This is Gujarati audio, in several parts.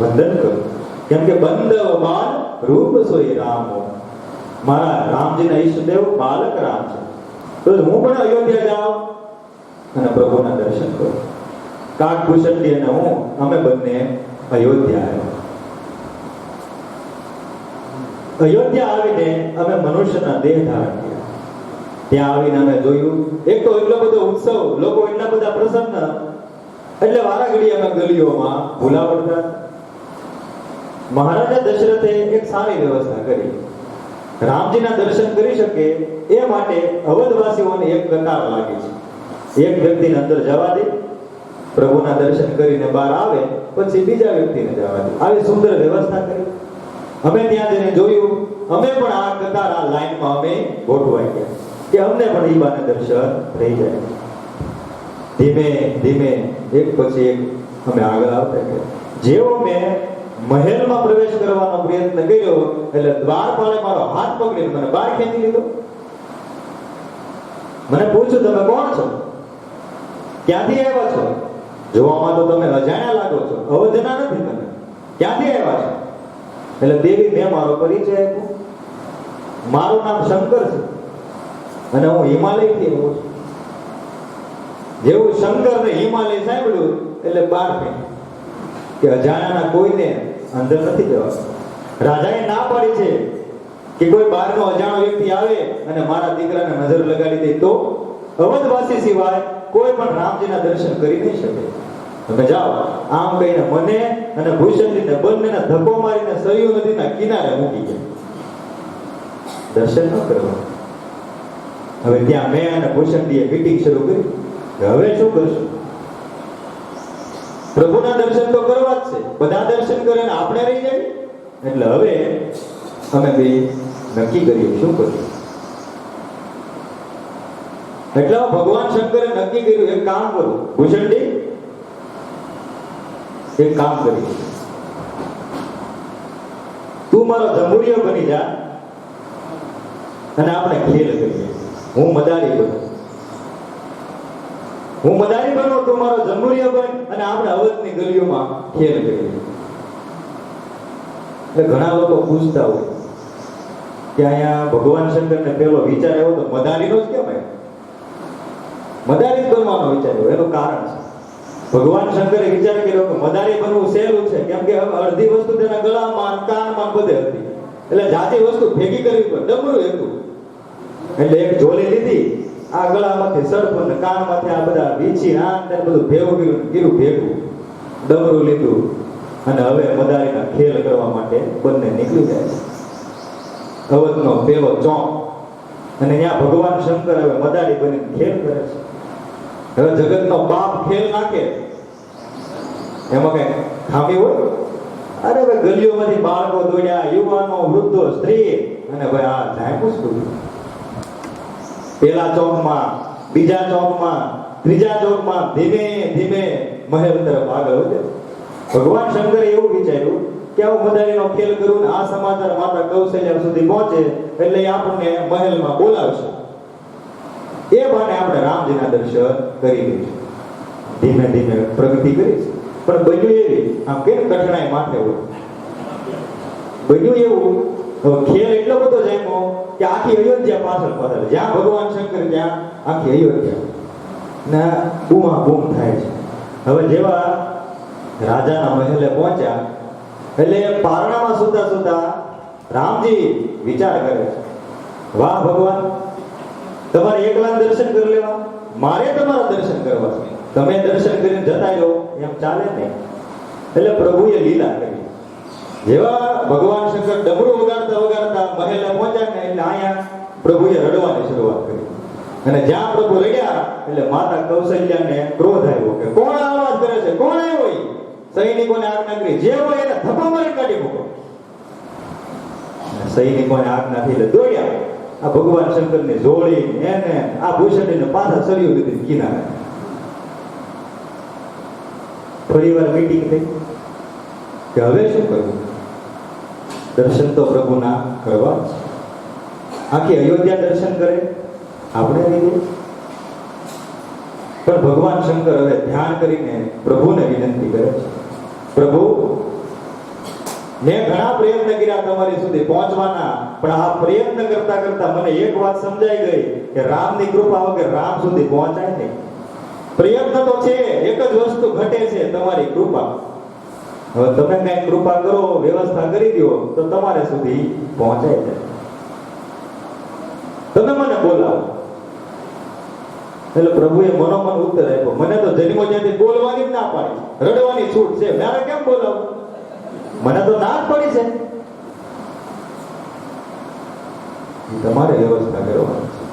વંદન કરું. કેમ કે બંધ બાલ રૂપ સોય રામ. મારા રામજીના ઈષ્ટદેવ બાલક રામ છે. તો હું પણ અયોધ્યા જાઉં અને પ્રભુના દર્શન કરું. કાકભૂષણજી અને હું, અમે બંને અયોધ્યા આવ્યા અયોધ્યા આવીને અમે મનુષ્યના દેહ ધારણ કર્યા. ત્યાં આવીને અમે જોયું, એક તો એટલો બધો ઉત્સવ, લોકો એટલા બધા પ્રસન્ન એટલે વારા ઘડી અમે ગલીઓમાં ભૂલા પડતા મહારાજા દશરથે એક સારી વ્યવસ્થા કરી. રામજીના દર્શન કરી શકે એ માટે અવધવાસીઓને એક કતાર લાગી છે. એક વ્યક્તિને અંદર જવા દે, પ્રભુના દર્શન કરીને બહાર આવે, પછી બીજા વ્યક્તિને જવા દે. આવી સુંદર વ્યવસ્થા કરી. અમે ત્યાં જઈને જોયું, અમે પણ આ કતાર, આ લાઈનમાં અમે ગોઠવાઈ ગયા. કે અમને પણ ઈબાને દર્શન થઈ જાય. ધીમે ધીમે, એક પછી એક અમે આગળ આવતા ગયા. જેવો મેં મહેલમાં પ્રવેશ કરવાનો પ્રયત્ન કર્યો, એટલે દ્વારપાલે મારો હાથ પકડીને મને બહાર ખેંચી લીધો. મને પૂછ્યું, તમે કોણ છો? ક્યાંથી આવ્યા છો? જોવામાં તો તમે અજાણ્યા લાગો છો. અવધના નથી તમે. ક્યાંથી આવ્યા છો? એટલે દેવી મેં મારો પરિચય આપ્યો. મારું નામ શંકર છે. અને હું હિમાલયથી આવું છું. જેવું શંકર ને હિમાલય સાંભળ્યું એટલે બાર ફેંક કે અજાણ્યાના કોઈને અંદર નથી જવા. રાજાએ ના પાડી છે કે કોઈ બહારનો અજાણો વ્યક્તિ આવે અને મારા દીકરાને નજર લગાડી દે તો અવધવાસી સિવાય કોઈ પણ રામજીના દર્શન કરી નહીં શકે. તમે જાઓ, આમ કહીને મને અને ભૂષણજીને બંનેને ધક્કો મારીને સરયુ નદીના કિનારે મૂકી ગયા. દર્શન ન કરવા. હવે ત્યાં મેં અને ભૂષણજીએ મીટિંગ શરૂ કરી. હવે શું કરશું? પ્રભુના દર્શન તો કરવા જ છે. બધા દર્શન કરે ને આપણે રહી જાય? એટલે હવે અમે બે નક્કી કરીએ, શું કરીએ? એટલે ભગવાન શંકરે નક્કી કર્યું, એક કામ કરું. ભૂષણજી, એક કામ કરી તું મારો જમુરિયો બની જા અને આપણે ખેલ કરીએ. હું મદારી બનું હું મદારી બનો તો મારો જમુરિયો બન અને આપણે અવધની ગલીઓમાં ખેલ કરીએ. એટલે ઘણા લોકો પૂછતા હોય કે અહીંયા ભગવાન શંકરને પેલો વિચાર આવ્યો તો મદારીનો જ કેમ આવ્યો? મદારી બનવાનો વિચાર આવ્યો, એનું કારણ છે. ભગવાન શંકરે વિચાર કર્યો કે મદારી બનવું સહેલું છે, કેમ કે અડધી વસ્તુ તેના ગળામાં કાનમાં બધે હતી. એટલે જાતિ વસ્તુ ભેગી કરવી પડે ડબરું હતું. એટલે એક જોલી લીધી આ ગળામાંથી સર્પ અને કાનમાંથી આ બધા વીછી આ ને બધું ભેગું ગયું ગીરું ભેગું. ડબરું લીધું. અને હવે મદારીના ખેલ કરવા માટે બંને નીકળી જાય છે. અવધનો પેલો ચોંક. અને ત્યાં ભગવાન શંકર હવે મદારી બની ખેલ કરે છે. હવે જગતનો બાપ ખેલ નાખે. એમાં કઈ ખામી હોય? અરે ભાઈ ગલીઓમાંથી બાળકો દોડ્યા, યુવાનો, વૃદ્ધો, સ્ત્રી. અને ભાઈ આ ઝાંકું શું પેલા ચોકમાં, બીજા ચોકમાં, ત્રીજા ચોકમાં ધીમે ધીમે મહેલ તરફ આગળ વધે. ભગવાન શંકરે એવું વિચાર્યું કે હું મદારીનો ખેલ કરું આ સમાચાર માતા કૌશલ્યા સુધી પહોંચે એટલે આપણને મહેલમાં બોલાવશે. એ બાને આપણે રામજીના દર્શન કરી લઈશું. ધીમે ધીમે પ્રગતિ કરી પણ બન્યું એવી, આમ કેમ કઠણાઈ માથે હોય? બન્યું એવું ખેલ એટલો બધો જામ્યો કે આખી અયોધ્યા પાછળ પાછળ જ્યાં ભગવાન શંકર ત્યાં આખી અયોધ્યા. ના બૂમા બૂમ થાય છે. હવે જેવા રાજાના મહેલે પહોંચ્યા, એટલે પારણામાં સુતા સુતા રામજી વિચાર કરે છે. વાહ ભગવાન, તમારે એકલા દર્શન કરી લેવા? મારે તમારા દર્શન કરવા છે. તમે દર્શન કરીને જતા રહો, એમ ચાલે નહીં. એટલે પ્રભુએ લીલા કરી. જેવા ભગવાન શંકર ડમરું વગાડતા વગાડતા મહેલા પહોંચ્યા ને એટલે અહીંયા પ્રભુએ રડવાની શરૂઆત કરી. અને જ્યાં પ્રભુ રડ્યા એટલે માતા કૌશલ્યાને ક્રોધ આવ્યો કે કોણ આ અવાજ કરે છે? કોણ આવ્યો? સૈનિકોને આજ્ઞા કરી જે હોય એને થપ્પો મારી કાઢી મૂકો. સૈનિકોને આજ્ઞા એટલે દોડ્યા. આ ભગવાન શંકરની જોડી એને આ ભૂષણીને પાછા સળિયું દીધી કિનારે. ફરી વાર મીટિંગ થઈ. કે હવે શું કરવું? દર્શન તો પ્રભુના કરવા આખી અયોધ્યા દર્શન કરે, આપણે રહીએ પણ ભગવાન શંકર હવે ધ્યાન કરીને પ્રભુને વિનંતી કરે છે. પ્રભુ, મેં ઘણા પ્રયત્ન કર્યા તમારી સુધી પહોંચવાના, પણ આ પ્રયત્ન કરતા કરતા મને એક વાત સમજાઈ ગઈ કે રામની કૃપા વગર રામ સુધી પહોંચાય નહીં. પ્રયત્ન તો છે, એક જ વસ્તુ ઘટે છે, તમારી કૃપા. હવે તમે કઈ કૃપા કરો, વ્યવસ્થા કરી દો, તો તમારે સુધી પહોંચાય જાય તમે મને બોલાવો. એટલે પ્રભુએ મનોમન ઉત્તર આપ્યો. મને તો જન્મો જ્યાંથી બોલવાની જ ના પાડી. રડવાની છૂટ છે. મારે કેમ બોલાવું મને તો ના જ પડી છે. તમારે વ્યવસ્થા કરવાની છે.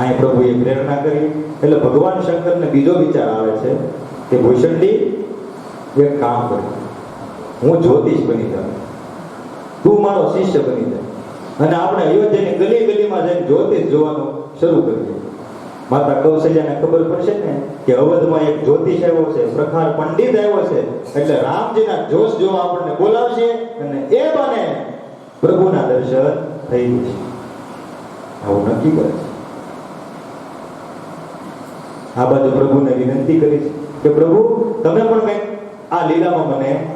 અહીં પ્રભુએ પ્રેરણા કરી. એટલે ભગવાન શંકરને બીજો વિચાર આવે છે કે ભૂષણજી એક કામ કર. હું જ્યોતિષ બની જાઉં. તું મારો શિષ્ય બની જાય અને આપણે અયોધ્યાની ગલી ગલીમાં જઈને જ્યોતિષ જોવાનું શરૂ કરીએ માતા કૌશલ્યાને ખબર પડશે ને કે અવધમાં એક જ્યોતિષ આવ્યો છે, પ્રખાર પંડિત આવ્યો છે. એટલે રામજીના જોશ જોવા આપણને બોલાવશે અને એ બને પ્રભુના દર્શન થઈ જશે. આવું નક્કી કરે છે. આ બાજુ પ્રભુને વિનંતી કરી છે કે પ્રભુ, તમે પણ કંઈક આ લીલામાં મને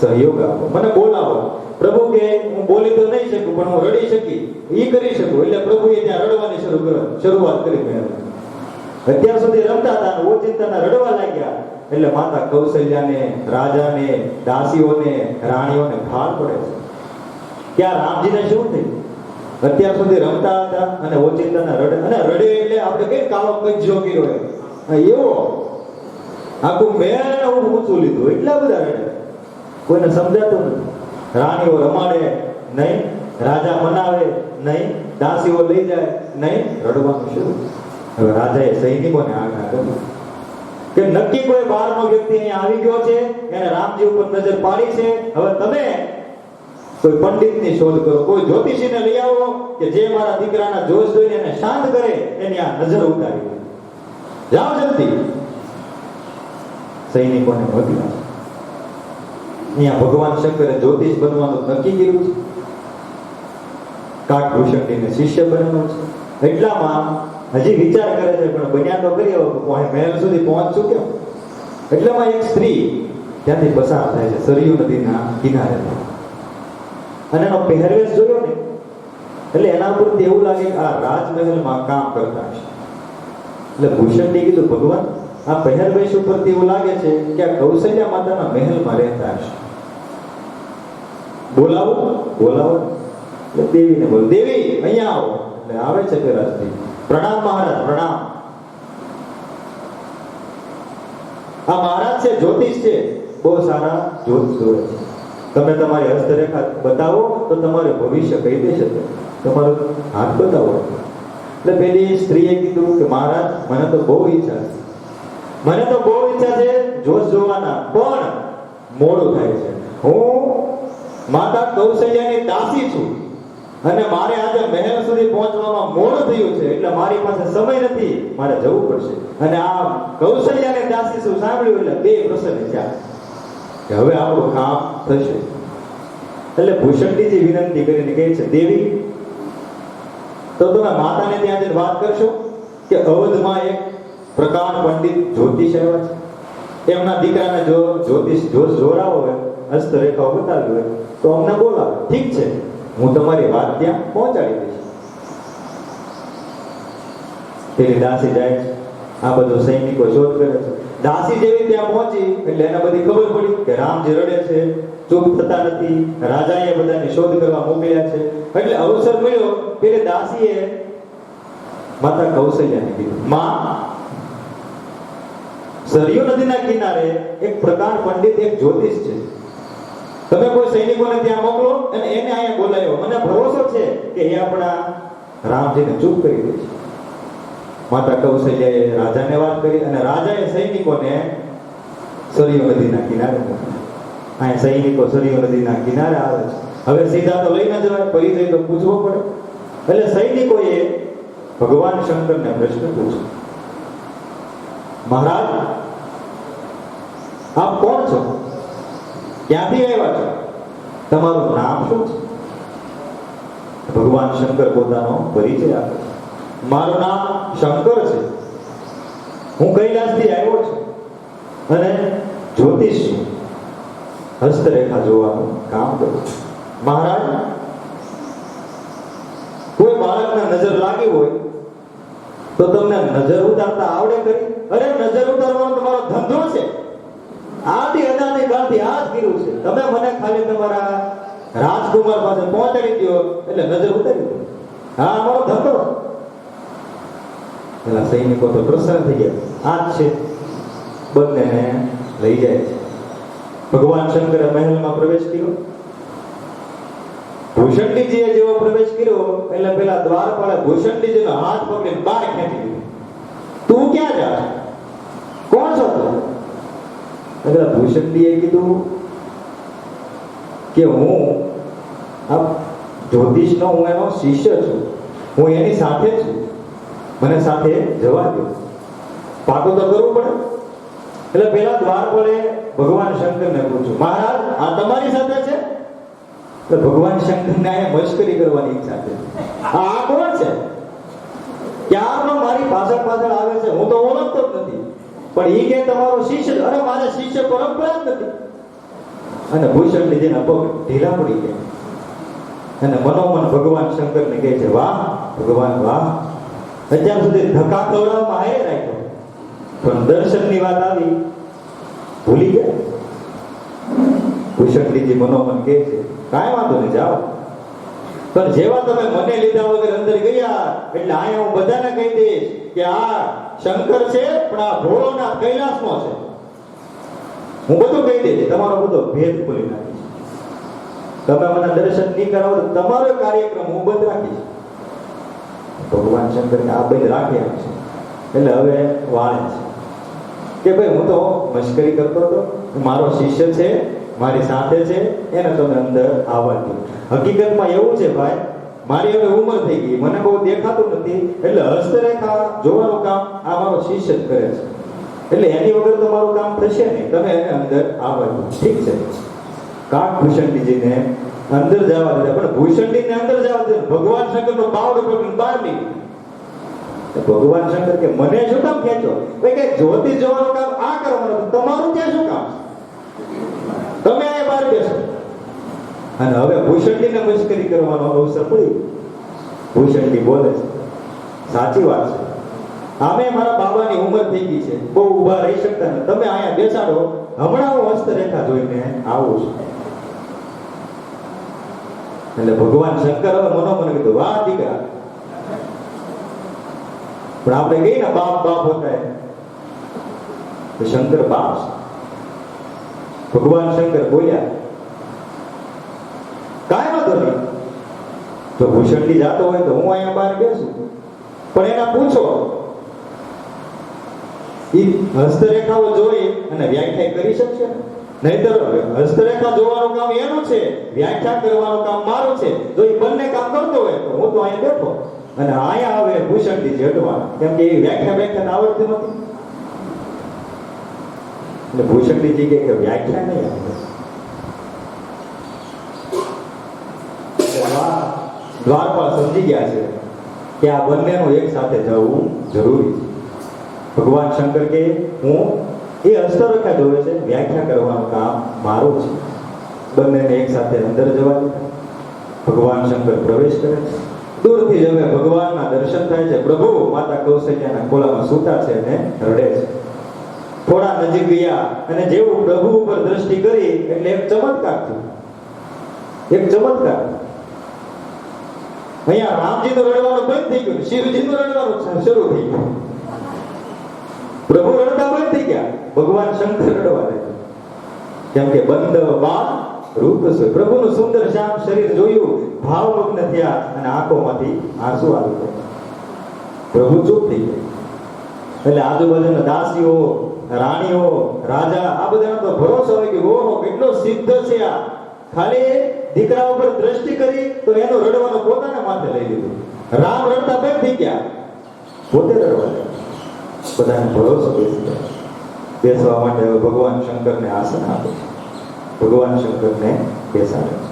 સહયોગ આપો. મને બોલાવો. પ્રભુ કે હું બોલી તો નહીં શકું, પણ હું રડી શકી. એ કરી શકું. એટલે પ્રભુએ ત્યાં રડવાની શરૂ કરો, શરૂઆત કરી મેં. અત્યાર સુધી રમતા હતા ઓચિંતાના રડવા લાગ્યા. એટલે માતા કૌશલ્યાને, રાજાને, દાસીઓને, રાણીઓને ભાર પડે છે. કે આ રામજીને શું થયું? અત્યાર સુધી રમતા હતા અને ઓચિંતાના રડે અને રડે એટલે આપણે કઈ કાળો કજ્જો જોગી હોય એવો આખું મેળ ઊંચું લીધું, એટલા બધા કોઈને સમજાતું નથી. રાણીઓ રમાડે નહીં, રાજા મનાવે નહીં, દાસીઓ લઈ જાય નહીં, રડવાનું શરૂ. હવે રાજાએ સૈનિકોને આજ્ઞા કરી. કે નક્કી કોઈ બહારનો વ્યક્તિ અહીંયા આવી ગયો છે, એને રામજી ઉપર નજર પાડી છે, હવે તમે કોઈ પંડિતની શોધ કરો, કોઈ જ્યોતિષીને લઈ આવો કે જે મારા દીકરાના જોશ જોઈને એને શાંત કરે, એની આ નજર ઉતારી જાઓ જલ્દી. સૈનિકોને મોકલ્યા અહીંયા ભગવાન શંકરે જ્યોતિષ બનવાનું નક્કી કર્યું છે. કાકભૂષણજીને શિષ્ય બનવાનું છે. એટલામાં હજી વિચાર કરે છે, પણ બન્યા તો કરી મહેલ સુધી પહોંચશું કેમ? એટલામાં એક સ્ત્રી ત્યાંથી પસાર થાય છે, સરયુ નદીના કિનારે. અને એનો પહેરવેશ જોયો ને, એટલે એના ઉપર એવું લાગે કે આ રાજમહેલમાં કામ કરતા છે એટલે ભૂષણજી કીધું, ભગવાન આ પહેરવેશ ઉપરથી એવું લાગે છે કે આ કૌશલ્યા માતાના મહેલમાં રહેતા હશે. બોલાવો બોલાવો. દેવીને બોલ, દેવી, અહીંયા આવો. એટલે આવે છે પેરાજથી પ્રણામ મહારાજ, પ્રણામ. આ મહારાજ છે, જ્યોતિષ છે. બહુ સારા જ્યોત જોડે છે. તમે તમારી હસ્તરેખા બતાવો, તો તમારું ભવિષ્ય કહી દેશે તમારો હાથ બતાવો. એટલે પેલી સ્ત્રીએ કીધું કે, મહારાજ, મને તો બહુ ઈચ્છા છે. મને તો બહુ ઈચ્છા છે જોશ જોવાના, પણ મોડું થાય છે. હું માતા કૌશલ્યાની દાસી છું અને મારે આજે મહેલ સુધી પહોંચવામાં મોડું થયું છે, એટલે મારી પાસે સમય નથી, મારે જવું પડશે. અને આ કૌશલ્યાને દાસી શું સાંભળ્યું? એટલે બે પ્રસન્ન થયા કે હવે આપણું કામ થશે. એટલે ભૂષણજીજી વિનંતી કરીને કહે છે, દેવી, તો તમે માતાને ત્યાં જઈને વાત કરશો કે અવધમાં એક પ્રકાર પંડિત જ્યોતિષ આવ્યા છે. એમના દીકરાને જો જ્યોતિષ જોશ જોરા હોય હસ્તરેખાઓ બતાવી હોય, તો અમને બોલાવો. ઠીક છે. હું તમારી વાત ત્યાં પહોંચાડી દઈશ. તેની દાસી જાય છે. આ બધો સૈનિકો શોધ કરે છે. દાસી જેવી ત્યાં પહોંચી, એટલે એને બધી ખબર પડી કે રામજી રડે છે, ચૂપ થતા નથી, રાજાએ બધાની શોધ કરવા મોકલ્યા છે. એટલે અવસર મળ્યો. એટલે દાસીએ માતા કૌશલ્યાને કીધું, માં સરયુ નદીના કિનારે એક પ્રકાંડ પંડિત, એક જ્યોતિષ છે. તમે કોઈ સૈનિકોને ત્યાં મોકલો અને એને અહીંયા બોલાયો. મને ભરોસો છે કે એ આપણા રામજીને ચૂપ કરી દે છે. માતા કૌશલ્યાએ રાજાને વાત કરી અને રાજાએ સૈનિકોને સરયુ નદીના કિનારે અહીંયા સૈનિકો સરયુ નદીના કિનારે આવે છે. હવે સીધા તો લઈ ન જવાય, પરિચય તો પૂછવો પડે. એટલે સૈનિકોએ ભગવાન શંકરને પ્રશ્ન પૂછ્યો. મહારાજ, આપ કોણ છો? ક્યાંથી આવ્યા છો? તમારું નામ શું છે? ભગવાન શંકર પોતાનો પરિચય આપે મારું નામ શંકર છે. હું કૈલાસથી આવ્યો છું. અને જ્યોતિષ હસ્તરેખા જોવાનું કામ કરું છું. મહારાજ, કોઈ બાળકને નજર લાગી હોય, તો તમને નજર ઉતારતા આવડે ખરી? અરે નજર ઉતારવાનો તમારો ધંધો છે. આદિ અનાદિ કાળથી આ જ કર્યું છે. તમે મને ખાલી તમારા રાજકુમાર પાસે પહોંચાડી દો એટલે નજર ઉતારી હા અમારો ધંધો. પેલા સૈનિકો તો પ્રસન્ન થઈ ગયા. આ જ છે. બંનેને લઈ જાય છે. ભગવાન શંકરે મહેલમાં પ્રવેશ કર્યો. ભૂષણજીએ જેવો પ્રવેશ કર્યો, એટલે પેલા દ્વારપાળે ભૂષણજીનો હાથ પકડીને બહાર ખેંચી દીધો તું ક્યાં જા? કોણ છો તું? એટલે ભૂષણજીએ કીધું કે હું આ જ્યોતિષનો હું એનો શિષ્ય છું. હું એની સાથે છું. મને સાથે જવા દો પાકો તો કરવું પડે. એટલે પેલા દ્વાર પડે ભગવાન શંકરને પૂછ્યું, મહારાજ, આ તમારી સાથે છે? તો ભગવાન શંકરને મશ્કરી કરવાની ઈચ્છા છે આ કોણ છે? ક્યારનો મારી પાછળ પાછળ આવે છે? હું તો ઓળખતો જ નથી. પણ ઈ કે તમારો શિષ્ય અરે મારે શિષ્ય પરંપરા જ નથી. અને ભૂષણની જેના પગ ઢીલા પડી ગયા. અને મનોમન ભગવાન શંકરને કહે છે, વાહ, ભગવાન, વાહ. અત્યાર સુધી ધક્કા ખવડાવવામાં હારે રાખ્યો. પણ દર્શનની વાત આવી. ભૂલી ગયા. ભૂષણજીજી મનોમન કહે છે, કાંઈ વાંધો નહીં, જાઓ. પણ જેવા તમે મને લીધા વગર અંદર ગયા, એટલે અહીંયા હું બધાને કહી દઈશ કે આ શંકર છે, પણ આ ભોળોનાથ કૈલાસનો છે. હું બધું કહી દઈશ, તમારો બધો ભેદ ખોલી નાખીશ. તમે મને દર્શન નહીં કરાવો તો તમારો કાર્યક્રમ હું બંધ રાખીશ. ભગવાન શંકર આ બંધ રાખી છે એટલે હવે વાળે છે. કે ભાઈ હું તો મશ્કરી કરતો હતો મારો શિષ્ય છે મારી સાથે છે, એને તમે અંદર આવવા દો હકીકતમાં એવું છે ભાઈ, મારી હવે ઉંમર થઈ ગઈ, મને બહુ દેખાતું નથી, એટલે હસ્તરેખા જોવાનું કામ આ મારો શિષ્ય જ કરે છે. એટલે એની વગર તો મારું કામ થશે નહીં, તમે એને અંદર આવવા દો ઠીક છે? કાક ભૂષણજીને અંદર જવા દીધા, પણ ભૂષણજીને અંદર જવા દીધા, ભગવાન શંકરનો પાવડો પકડીને બહાર નીકળી ભગવાન શંકર કે, મને શું કામ ખેંચો કે જ્યોતિષ જોવાનું કામ આ કરવાનું તમારું ત્યાં શું કામ? તમે અહીંયા બહાર બેસો. અને હવે ભૂષણજીને મશ્કરી કરવાનો અવસર પડી. ભૂષણજી બોલે છે, સાચી વાત છે. આમે મારા બાબાની ઉંમર થઈ ગઈ છે. બહુ ઊભા રહી શકતા નથી. તમે અહીંયા બેસાડો. હમણાં હું હસ્તરેખા જોઈને આવું છું. એટલે ભગવાન શંકર હવે મનોમન કીધું, વાહ, દીકરા. પણ આપણે કહીએ ને, બાપ બાપ હોતા શંકર બાપ છે. ભગવાન શંકર બોલ્યા, કાંઈ વાંધો નહીં. જો ભૂષણજી જાતો હોય તો હું અહીંયા બહાર બેસું. પણ એના પૂછો. ઈ હસ્તરેખાઓ જોઈ અને વ્યાખ્યા કરી શકશે. નહીતર હસ્તરેખા જોવાનું કામ એનું છે, વ્યાખ્યા કરવાનું કામ મારું છે. જો એ બંને કામ કરતો હોય તો હું તો અહીંયા બેઠો. અને અહીંયા આવે ભૂષણજી જટવા કેમ કે એ વ્યાખ્યા વ્યાખ્યા આવડતી નથી એટલે ભૂષણની જગ્યાએ વ્યાખ્યા નહીં આપણે દ્વારપાલ સમજી ગયા છે કે આ બંનેનું એક સાથે જવું જરૂરી છે ભગવાન શંકર કે હું એ હસ્તરેખા જોવે છે વ્યાખ્યા કરવાનું કામ મારું છે બંનેને એક સાથે અંદર જવા ભગવાન શંકર પ્રવેશ કરે છે દૂરથી જ હવે ભગવાનના દર્શન થાય છે પ્રભુ માતા કૌશલ્યાના ખોળામાં સૂતા છે અને રડે છે થોડા નજીક ગયા અને જેવું પ્રભુ ઉપર દ્રષ્ટિ કરી એટલે એક ચમત્કાર થયો. એક ચમત્કાર. અહીંયા રામજીનું રડવાનું બંધ થઈ ગયું, શિવજીનું રડવાનું શરૂ થઈ ગયું. પ્રભુ રડતા બંધ થઈ ગયા, ભગવાન શંકર રડવા લાગ્યા. કેમ કે બંધ બાદ રૂપ છે. પ્રભુનું સુંદર શ્યામ શરીર જોયું, ભાવમગ્ન થયા અને આંખોમાંથી આંસુ આવી ગયા. પ્રભુ ચૂપ થઈ ગયા. એટલે આજુબાજુના દાસીઓ રાણીઓ, રાજા, આ બધાનો તો ભરોસો હોય કે ઓહો, કેટલો સિદ્ધ છે આ. ખાલી દીકરા ઉપર દ્રષ્ટિ કરી તો એનો રડવાનો પોતાના માથે લઈ લીધું. રામ રડતા બંધ થઈ ગયા. પોતે રડવા બધાને ભરોસો બેસી ગયા. બેસવા માટે ભગવાન શંકરને આસન આપે. ભગવાન શંકરને બેસાડે.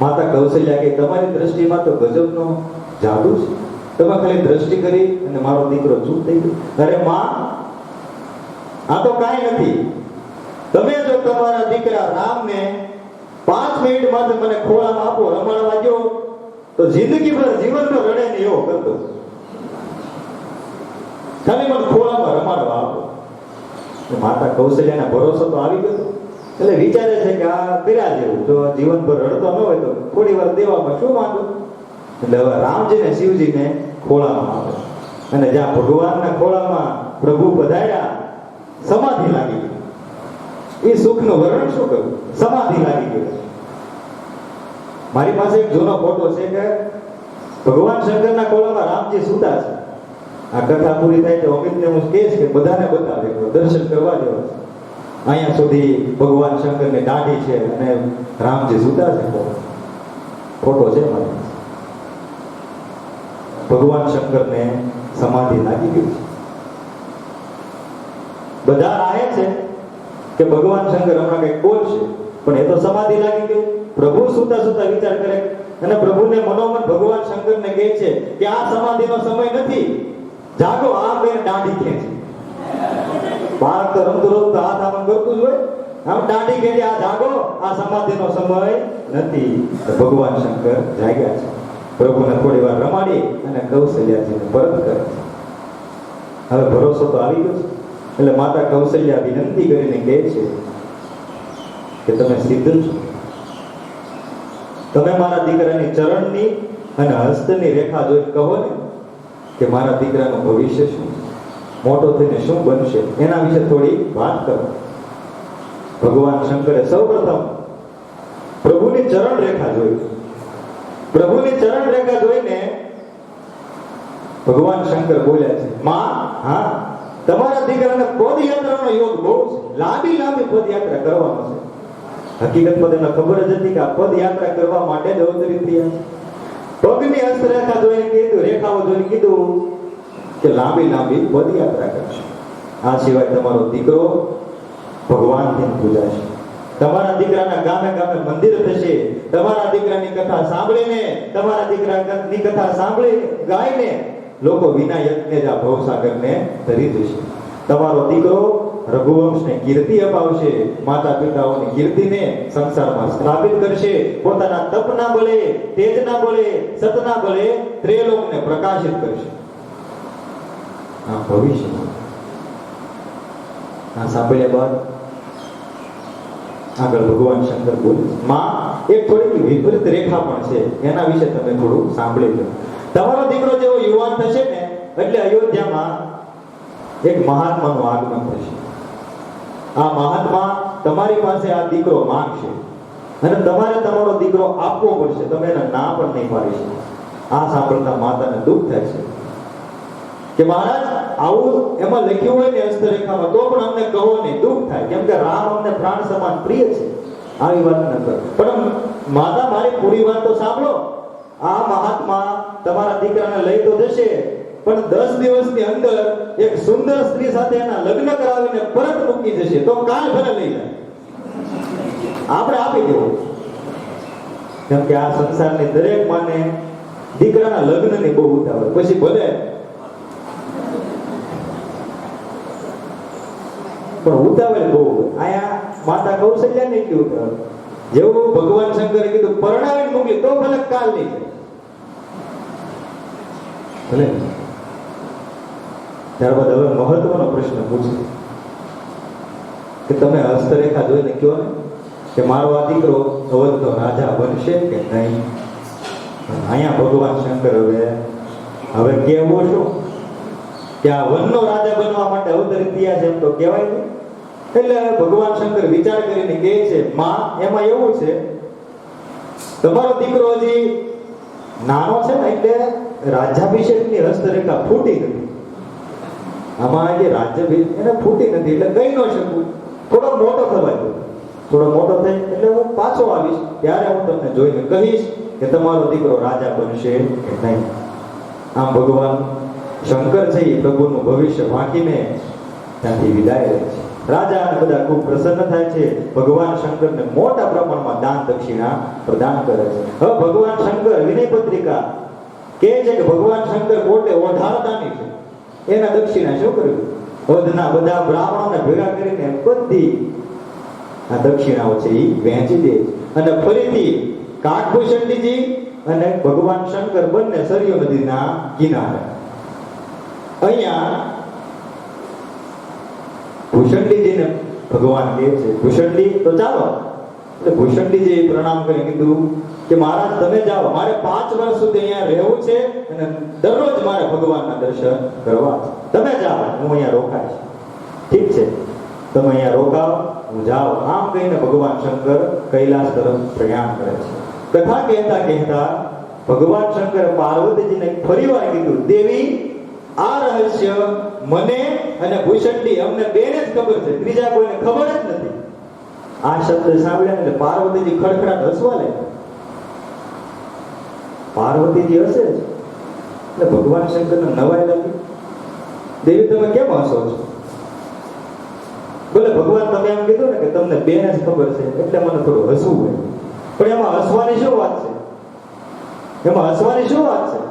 માતા કૌશલ્યા કે તમારી દ્રષ્ટિમાં તો ગજબનો જાદુ છે. તમે ખાલી દ્રષ્ટિ કરી અને મારો દીકરો ચૂપ થઈ ગયો. અરે માં આ તો કાંઈ નથી. તમે જો તમારા દીકરા રામને પાંચ મિનિટ માટે મને ખોળામાં આપો, રમાડવા જો તો જિંદગીભર જીવનનો રડે ને એવો કરતો ખાલી મને ખોળામાં રમાડવા આપો. માતા કૌશલ્યાના ભરોસો તો આવી ગયો. એટલે વિચારે છે કે આ પીરા જેવું જો જીવનભર રડતો ન હોય તો થોડી વાર દેવામાં શું વાંધો? એટલે હવે રામજીને શિવજીને ખોળામાં આપે. અને જ્યાં ભગવાનના ખોળામાં પ્રભુ પધાર્યા સમાધિ લાગી ગઈ. એ સુખનું વર્ણન શું કરું સમાધિ લાગી ગઈ. મારી પાસે એક જૂનો ફોટો છે કે ભગવાન શંકરના ખોળામાં રામજી સુતા છે. આ કથા પૂરી થાય તો અમિતને હું કહીશ કે બધાને બતાવે દર્શન કરવા જેવા છે. અહીંયા સુધી ભગવાન શંકરને દાઢી છે અને રામજી સુતા છે ફોટો. છે મારી. ભગવાન શંકરને સમાધિ લાગી ગઈ છે. બધા રાહે છે કે ભગવાન શંકર હમણાં કંઈક બોલશે પણ એ તો સમાધિ લાગી ગઈ. પ્રભુ સુતા સુતા વિચાર કરે. અને પ્રભુને મનોમન ભગવાન શંકરને કહે છે કે આ સમાધિનો સમય નથી. જાગો, આ બે દાઢી ખેંચી. બાળક તો રમતું રમતું હાથ આમ કરતું જ હોય. આમ દાઢી કે આ જાગો, આ સમાધિનો સમય નથી. ભગવાન શંકર જાગ્યા છે. પ્રભુને થોડી વાર રમાડી અને કૌશલ્યાજીને પરત કરે છે. હવે ભરોસો તો આવી ગયો છે. એટલે માતા કૌશલ્યા વિનંતી કરીને કહે છે કે તમે સિદ્ધ છો. તમે મારા દીકરાની ચરણની અને હસ્તની રેખા જોઈ કહો ને કે મારા દીકરાનું ભવિષ્ય શું? મોટો થઈને શું બનશે? એના વિશે થોડી વાત કરો. ભગવાન શંકરે સૌપ્રથમ પ્રભુની ચરણ રેખા જોઈ. પ્રભુની ચરણ રેખા જોઈને ભગવાન શંકર બોલ્યા છે, માં, હા તમારા દીકરાને પદયાત્રાનો યોગ બહુ લાંબી લાંબી પદયાત્રા કરવાનો છે. હકીકતમાં તેમને ખબર જ હતી કે આ પદયાત્રા કરવા માટે જ અવતરિત થયા પગની હસ્તરેખા જોઈને કીધું, રેખાઓ જોઈને કીધું કે લાંબી લાંબી પદયાત્રા કરશે. આ સિવાય તમારો દીકરો ભગવાનથી પૂજાશે તમારા દીકરાના ગામે ગામે મંદિર થશે. તમારા દીકરાની કથા સાંભળીને, તમારા દીકરાની કથા સાંભળી ગાઈને લોકો વિના જ આ ભવસાગરને ધરી દેશે. તમારો દીકરો રઘુવંશને કીર્તિ અપાવશે માતા પિતાઓની કીર્તિને સંસારમાં સ્થાપિત કરશે, પોતાના તપના બળે તેજના બળે સતના બળે ત્રેલોકને પ્રકાશિત કરશે. આ ભવિષ્ય. આ સાંભળ્યા બાદ આગળ ભગવાન શંકર બોલ, માં, એક થોડીક વિપરીત રેખા પણ છે. એના વિશે તમે થોડું સાંભળી લો. તમારો દીકરો જેવો યુવાન થશે ને, એટલે અયોધ્યામાં એક મહાત્માનું આગમન થશે. આ મહાત્મા તમારી પાસે આ દીકરો માંગશે અને તમારે તમારો દીકરો આપવો પડશે. તમે એને ના પણ નહીં પાડી શકો. આ સાંભળતા માતાને દુઃખ થાય છે. કે મહારાજ, આવું એમાં લખ્યું હોય ને હસ્તરેખામાં, તો પણ અમને કહો નહીં દુઃખ થાય. કેમ કે રામ અમને પ્રાણ સમાન પ્રિય છે. આવી વાત ન પણ માતા, મારી પૂરી વાત તો સાંભળો. આ મહાત્મા તમારા દીકરાને લઈ તો જશે, પણ દસ દિવસની અંદર એક સુંદર સ્ત્રી સાથે એના લગ્ન કરાવીને પરત મૂકી જશે, તો કાલ ભલે લઈ જાય આપણે આપી દેવું. કેમ કે આ સંસારની દરેક માને દીકરાના લગ્નની બહુ ઉતાવળ પછી ભલે. પણ ઉતાવળ બહુ. આયા માતા કૌશલ્યા ને એટલી ઉતાવળ? જેવું ભગવાન શંકરે કીધું પરણાવી મોકલી તો ભલે કાલ નહીં ભલે ત્યારબાદ હવે મહત્વનો પ્રશ્ન પૂછે કે તમે હસ્તરેખા જોઈને કહો ને કે મારો આ દીકરો અવધનો રાજા બનશે કે નહીં? અહીંયા ભગવાન શંકર હવે હવે કેવો શું? કે આ વનનો રાજા બનવા માટે અવતરિત થયા છે તો કહેવાય નહીં. એટલે ભગવાન શંકર વિચાર કરીને કહે છે, માં, એમાં એવું છે, તમારો દીકરો હજી નાનો છે ને એટલે રાજ્યાભિષેકની હસ્તરેખા ફૂટી નથી. આમાં જે રાજ્યાભિષેક, એને ફૂટી નથી એટલે કહી ન શકું. થોડો મોટો થવા દો થોડો મોટો થાય એટલે હું પાછો આવીશ. ત્યારે હું તમને જોઈને કહીશ કે તમારો દીકરો રાજા બનશે કે નહીં. આમ ભગવાન શંકર છે એ પ્રભુનું ભવિષ્ય વાંકીને ત્યાંથી વિદાય લે છે. રાજા બધા ખૂબ પ્રસન્ન થાય છે. ભગવાન શંકરને મોટા પ્રમાણમાં દાન દક્ષિણા પ્રદાન કરે છે. હવે ભગવાન શંકર વિનય પત્રિકા કે છે કે ભગવાન શંકર કોટે ઓઢારદાની છે. એના દક્ષિણા શું કર્યું? વધના બધા બ્રાહ્મણોને ભેગા કરીને બધી આ દક્ષિણાઓ છે એ વહેંચી દે અને ફરીથી કાઠભૂષણજીજી અને ભગવાન શંકર બંને સરયુ નદીના કિનારે. અહીંયા ભૂષણજીને ભગવાન કહે છે ભૂષણજી તો ચાલો, એટલે ભૂષણજીએ પ્રણામ કરી કીધું કે મહારાજ, તમે જાઓ, મારે પાંચ વર્ષ સુધી અહીંયા રહેવું છે અને દરરોજ મારે ભગવાનના દર્શન કરવા. તમે જાઓ, હું અહીંયા રોકાઈશ. ઠીક છે. તમે અહીંયા રોકાવ હું જાઉં આમ કહીને ભગવાન શંકર કૈલાસ તરફ પ્રયાણ કરે છે. કથા કહેતા કહેતા ભગવાન શંકર પાર્વતીજીને ફરીવાર કીધું, દેવી આ રહસ્ય મને અને ભૂષણજી અમને બેને જ ખબર છે. ત્રીજા કોઈને ખબર જ નથી. આ શબ્દ સાંભળ્યા એટલે પાર્વતીજી ખડખડાટ હસવા લે પાર્વતીજી હસે જ. એટલે ભગવાન શંકરને નવાઈ લાગી. દેવી, તમે કેમ હસો છો? બોલે, ભગવાન તમે એમ કીધું ને કે તમને બેને જ ખબર છે, એટલે મને થોડું હસવું હોય પણ એમાં હસવાની શું વાત છે? એમાં હસવાની શું વાત છે?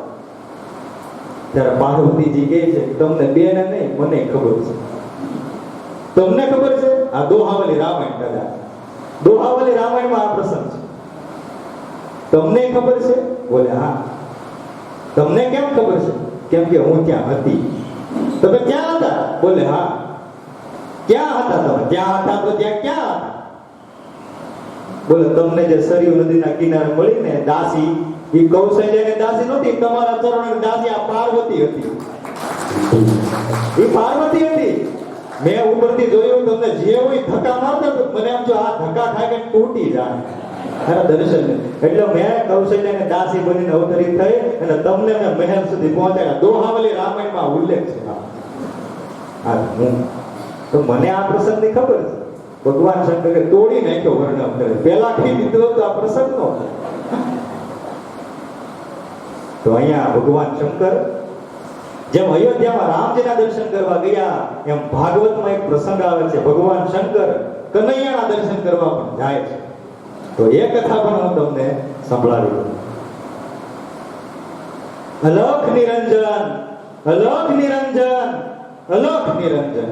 ત્યારે પાર્વતીજી કહે છે, તમને બેને નહીં, મને ખબર છે. તમને ખબર છે? આ દોહાવલી રામાયણ કદાચ દોહાવલી રામાયણમાં આ પ્રસંગ છે. તમને ખબર છે? બોલે, હા. તમને કેમ ખબર છે? કેમ કે હું ત્યાં હતી. તમે ક્યાં હતા? બોલે, હા. ક્યાં હતા તમે? ત્યાં હતા તો ત્યાં ક્યાં હતા? બોલે, તમને જે સરયુ નદીના કિનારે મળીને દાસી એ કૌશલ્યની દાસી નહોતી તમારા ચરણોની દાસી આ જોયું, તમને જે મને આ ધક્કા થાય તૂટી જાય. એટલે મેં કૌશલ્યને દાસી બનીને અવતરિત થઈ અને તમને મેં મહેલ સુધી પહોંચાડ્યા દોહાવલી રામાયણમાં ઉલ્લેખ છે. તો મને આ પ્રસંગની ખબર છે. ભગવાન શંકરે તોડી નાખ્યો વર્ણન કરે. પેલા કહી દીધો હતું આ પ્રસંગ નો તો અહીંયા ભગવાન શંકર જેમ અયોધ્યામાં રામજીના દર્શન કરવા ગયા, એમ ભાગવતમાં એક પ્રસંગ આવે છે, ભગવાન શંકર કનૈયાના દર્શન કરવા પણ જાય છે. તો એ કથા પણ હું તમને સંભળાવી દઉં. અલોક નિરંજન અલોક નિરંજન અલોક નિરંજન.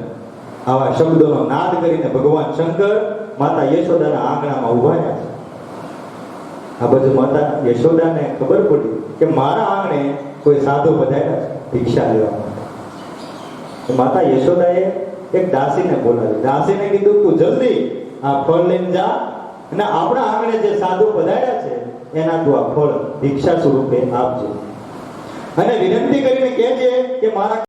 આવા શબ્દોનો નાદ કરીને ભગવાન શંકર માતા યશોદાના આંગણામાં ઊભા રહ્યા છે. આ બધું માતા યશોદાને ખબર પડી. કે મારા આંગણે કોઈ સાધુ પધાર્યા ભિક્ષા લેવા માતા યશોદાએ એક દાસીને બોલાવી દાસીને કીધું, તું જલ્દી આ ફળ લઈને જા અને આપણા આંગણે જે સાધુ પધાર્યા છે, એના તું આ ફળ ભિક્ષા સ્વરૂપે આપજે. અને વિનંતી કરીને કહેજે કે મારા